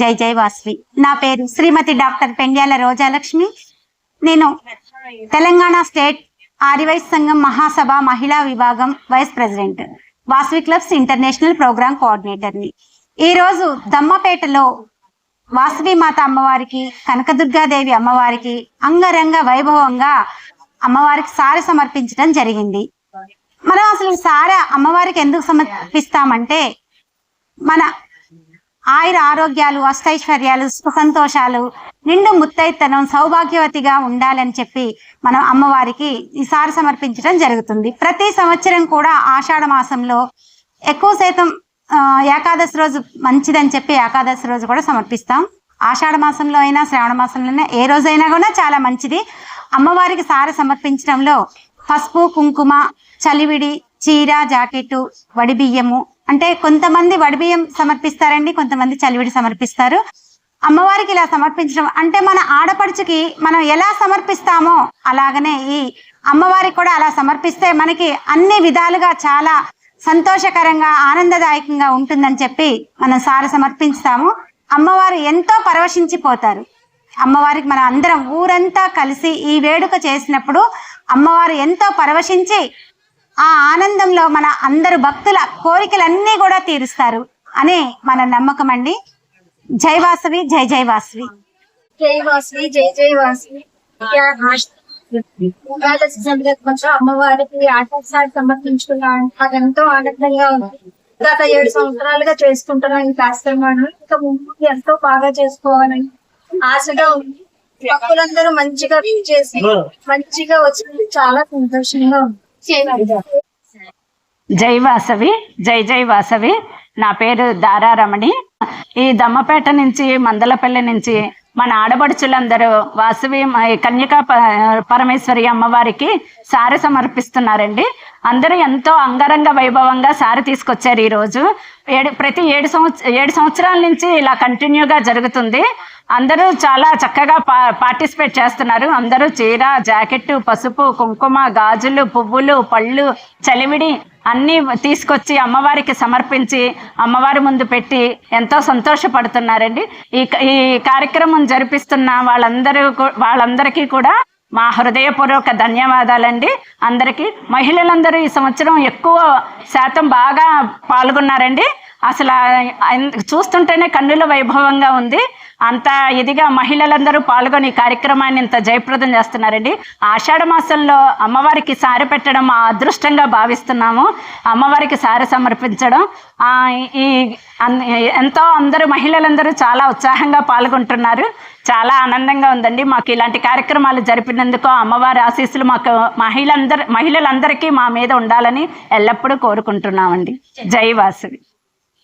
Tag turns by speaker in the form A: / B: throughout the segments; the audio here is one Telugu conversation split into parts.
A: జై జై వాస్వి. నా పేరు శ్రీమతి డాక్టర్ పెండ్యాల రోజాలక్ష్మి. నేను తెలంగాణ స్టేట్ ఆదివైస్ సంఘం మహాసభ మహిళా విభాగం vice president Vasavi clubs international programme కోఆర్డినేటర్ని. ఈ రోజు దమ్మపేటలో వాసవి మాత అమ్మవారికి కనకదుర్గాదేవి అమ్మవారికి అంగరంగ వైభవంగా అమ్మవారికి సారి సమర్పించడం జరిగింది. మనం అసలు సార అమ్మవారికి ఎందుకు సమర్పిస్తామంటే మన ఆయుర ఆరోగ్యాలు అష్టైశ్వర్యాలు సుఖ సంతోషాలు నిండు ముత్తైతనం సౌభాగ్యవతిగా ఉండాలని చెప్పి మనం అమ్మవారికి ఈసారి సమర్పించడం జరుగుతుంది. ప్రతి సంవత్సరం కూడా ఆషాఢ మాసంలో ఎక్కువ శాతం ఏకాదశి రోజు మంచిదని చెప్పి ఏకాదశి రోజు కూడా సమర్పిస్తాం. ఆషాఢ మాసంలో అయినా శ్రావణ మాసంలో అయినా ఏ రోజైనా కూడా చాలా మంచిది. అమ్మవారికి సార సమర్పించడంలో పసుపు కుంకుమ చలివిడి చీర జాకెట్టు వడి బియ్యము అంటే కొంతమంది వడి బియ్యం సమర్పిస్తారండి కొంతమంది చలివిడి సమర్పిస్తారు. అమ్మవారికి ఇలా సమర్పించడం అంటే మన ఆడపడుచుకి మనం ఎలా సమర్పిస్తామో అలాగనే ఈ అమ్మవారికి కూడా అలా సమర్పిస్తే మనకి అన్ని విధాలుగా చాలా సంతోషకరంగా ఆనందదాయకంగా ఉంటుందని చెప్పి మనం సార సమర్పిస్తాము అమ్మవారు ఎంతో పరవశించిపోతారు. అమ్మవారికి మన అందరం ఊరంతా కలిసి ఈ వేడుక చేసినప్పుడు అమ్మవారు ఎంతో పరవశించి ఆ ఆనందంలో మన అందరు భక్తుల కోరికలన్నీ కూడా తీరుస్తారు అనే మన నమ్మకం అండి. జై వాసవి జై జై వాసవి.
B: జై వాసవి జై జై వాసవి. సందర్భంగా అమ్మవారికి ఆటోసారి సమర్పించుకున్నాను నాకు ఎంతో ఆనందంగా ఉంది. గత ఏడు సంవత్సరాలుగా చేసుకుంటున్నాను ఈ కార్యక్రమాన్ని. ఇంకా ముందు ఎంతో బాగా చేసుకోవాలని ఆశగా ఉంది. భక్తులందరూ మంచిగా చేసి మంచిగా వచ్చినందుకు చాలా సంతోషంగా ఉంది.
C: జై వాసవి జై జై వాసవి. నా పేరు దారా రమణి ఈ దమ్మపేట నుంచి మందలపల్లి నుంచి మన ఆడబడుచులందరూ వాసవి కన్యకా ప- పరమేశ్వరి అమ్మవారికి సారి సమర్పిస్తున్నారండి. అందరూ ఎంతో అంగరంగ వైభవంగా సారి తీసుకొచ్చారు ఈరోజు. ఏడు ప్రతి ఏడు సంవత్సర ఏడు సంవత్సరాల నుంచి ఇలా కంటిన్యూగా జరుగుతుంది. అందరూ చాలా చక్కగా పా పార్టిసిపేట్ చేస్తున్నారు. అందరూ చీర జాకెట్ పసుపు కుంకుమ గాజులు పువ్వులు పళ్ళు చలివిడి అన్నీ తీసుకొచ్చి అమ్మవారికి సమర్పించి అమ్మవారి ముందు పెట్టి ఎంతో సంతోషపడుతున్నారండి. ఈ క- ఈ కార్యక్రమం జరిపిస్తున్న వాళ్ళందరూ వాళ్ళందరికీ కూడా మా హృదయపూర్వక ధన్యవాదాలండి. అందరికీ మహిళలందరూ ఈ సంవత్సరం ఎక్కువ శాతం బాగా పాల్గొన్నారండి. అసలు చూస్తుంటేనే కన్నుల వైభవంగా ఉంది. అంత ఇదిగా మహిళలందరూ పాల్గొని కార్యక్రమాన్ని ఇంత జయప్రదం చేస్తున్నారండి. ఆషాఢ మాసంలో అమ్మవారికి సారి పెట్టడం మా అదృష్టంగా భావిస్తున్నాము. అమ్మవారికి సారి సమర్పించడం. ఈ ఎంతో అందరూ మహిళలందరూ చాలా ఉత్సాహంగా పాల్గొంటున్నారు. చాలా ఆనందంగా ఉందండి. మాకు ఇలాంటి కార్యక్రమాలు జరిపినందుకు అమ్మవారి ఆశీస్సులు మాకు మహిళలందరూ మహిళలందరికీ మా మీద ఉండాలని ఎల్లప్పుడూ కోరుకుంటున్నామండి. జై వాసవి.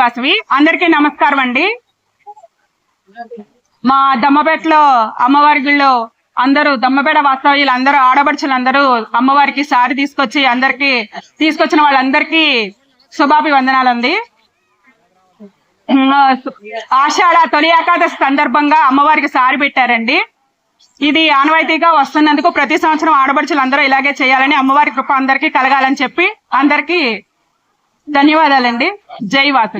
D: వాసవి అందరికీ నమస్కారం అండి. మా దమ్మపేటలో అమ్మవారి గుళ్ళో అందరూ దమ్మపేట వాస్తవ్యులు అందరూ ఆడపడుచులు అందరూ అమ్మవారికి సారి తీసుకొచ్చి అందరికి తీసుకొచ్చిన వాళ్ళందరికీ శుభాభి వందనాలండి ఆషాఢ తొలి ఏకాదశి సందర్భంగా అమ్మవారికి సారి పెట్టారండి. ఇది ఆనవాయితీగా వస్తున్నందుకు ప్రతి సంవత్సరం ఆడపడుచులు అందరూ ఇలాగే చేయాలని అమ్మవారి కృప అందరికీ కలగాలని చెప్పి అందరికీ ధన్యవాదాలండి. జై వాసు